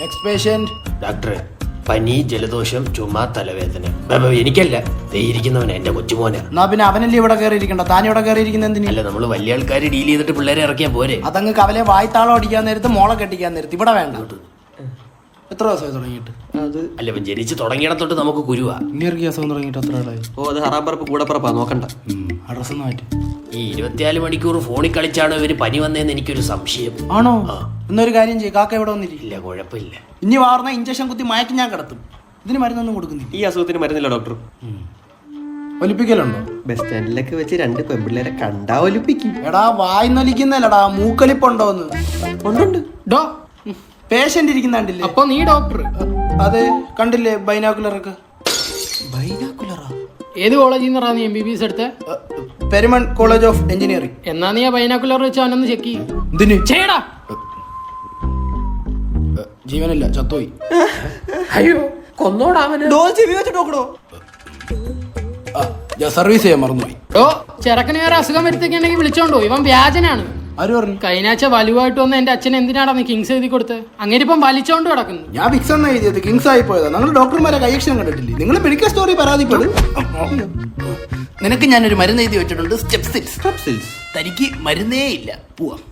Next patient ഡോക്ടറെ പനി ജലദോഷം ചുമ തലവേദന. എനിക്കല്ല. ദേ ഇരിക്കുന്നവനാ എന്റെ കൊച്ചുമോനാ. എന്നാ പിന്നെ അവനല്ലേ ഇവിടെ കയറിയിരിക്കണ്ട? താൻ ഇവിടെ കയറിയിരിക്കുന്ന എന്തിന്? അല്ല നമ്മൾ വലിയ ആൾക്കാർ ഡീൽ ചെയ്തിട്ട് പിള്ളേരെ ഇറക്കിയാൽ പോരെ. അതങ്ങ് കവലെ വായ്ത്താളം അടിക്കാൻ നേരത്ത് മോളെ കെട്ടിക്കാൻ നേരത്ത്. ഇവിടെ വേണ്ട. എത്ര ദിവസമായി തുടങ്ങിയിട്ട്? അത് അല്ല ഇപ്പൊ ജനിച്ച് തുടങ്ങിയിടത്തോട്ട് നമുക്ക് കുരുവാ ഇനി അസുഖം തുടങ്ങിയിട്ട് എത്ര ആളായി? ഓ അത് ഹറാമ്പറപ്പ് കൂടപ്പറപ്പാ നോക്കണ്ട. അഡ്രസ് ഒന്ന് മാറ്റി ഈ ഇരുപത്തിനാല് മണിക്കൂർ ഫോണിൽ കളിച്ചാണോ ഇവർ പനി വന്നതെന്ന് എനിക്കൊരു സംശയം. ആണോ? ആ. എന്നൊരു കാര്യം ചെയ്യും കാക്ക ഇവിടെ വന്നിരിക്കും ഇല്ല കുഴപ്പമില്ല. ഇനി വാർന്ന ഇഞ്ചക്ഷൻ കുത്തി മയക്കി ഞാൻ കിടത്തും. ഇതിന് മരുന്നൊന്നും കൊടുക്കുന്നില്ല. ഈ അസുഖത്തിന് മരുന്നില്ല ഡോക്ടർ ഒലിപ്പിക്കലുണ്ടോ? ബസ് സ്റ്റാൻഡിലൊക്കെ വെച്ച് രണ്ട് പെൺപിള്ളേരെ കണ്ടാ ഒലിപ്പിക്കും. എടാ വായി നൊലിക്കുന്നല്ലടാ മൂക്കലിപ്പുണ്ടോന്ന്. ഉണ്ടുണ്ട്. ഡോ പേഷ്യന്റ് ഇരിക്കുന്നുണ്ടില്ലേ അപ്പൊ നീ ഡോക്ടർ അത് കണ്ടില്ലേ ബൈനാക്കുലറൊക്കെ? ബൈനാക്കുലറാ? ഏത് കോളേജിൽ നിന്നാ നീ എം ബി ബി എസ് എടുത്ത്? പെരുമൺ കോളേജ് ഓഫ് എഞ്ചിനീയറിംഗ് എന്നാ നീ ആ ബൈനാക്കുലർ വെച്ച് അവനൊന്ന് ചെക്ക് ചെയ്യും. ചെയ്യടാ. ജീവനില്ല ചത്തോയി. അയ്യോ കൊന്നോടാവന് ഡോൾ ചെവി വെച്ച് നോക്കണോ? സർവീസ് ചെയ്യാൻ മറന്നുപോയി. ഡോ ചെറുക്കന് വേറെ അസുഖം വരുത്തൊക്കെയാണെങ്കിൽ വിളിച്ചോണ്ടോ? ഇവൻ വ്യാജനാണ്. ആര് പറഞ്ഞു? കഴിഞ്ഞാഴ്ച വലുവായിട്ട് വന്ന എന്റെ അച്ഛൻ എന്തിനാടാ നീ കിങ്സ് എഴുതി കൊടുത്ത് അങ്ങനെ ഇപ്പം വലിച്ചോണ്ട് കിടക്കുന്നു. ഞാൻ വിക്സ് എന്ന എഴുതിയത് കിങ്സ് ആയി പോയതാ. നിങ്ങൾ ഡോക്ടർമാരെ കൈയക്ഷരം കണ്ടിട്ടില്ലേ? നിങ്ങൾ മെഡിക്കൽ സ്റ്റോറി പരാതിപ്പെടും നിനക്ക് ഞാനൊരു മരുന്ന് എഴുതി വെച്ചിട്ടുണ്ട് സ്റ്റെപ്പ് സിക്സ് സ്ട്രെപ്സിൽസ് തനിക്ക് മരുന്നേ ഇല്ല. പോവാം.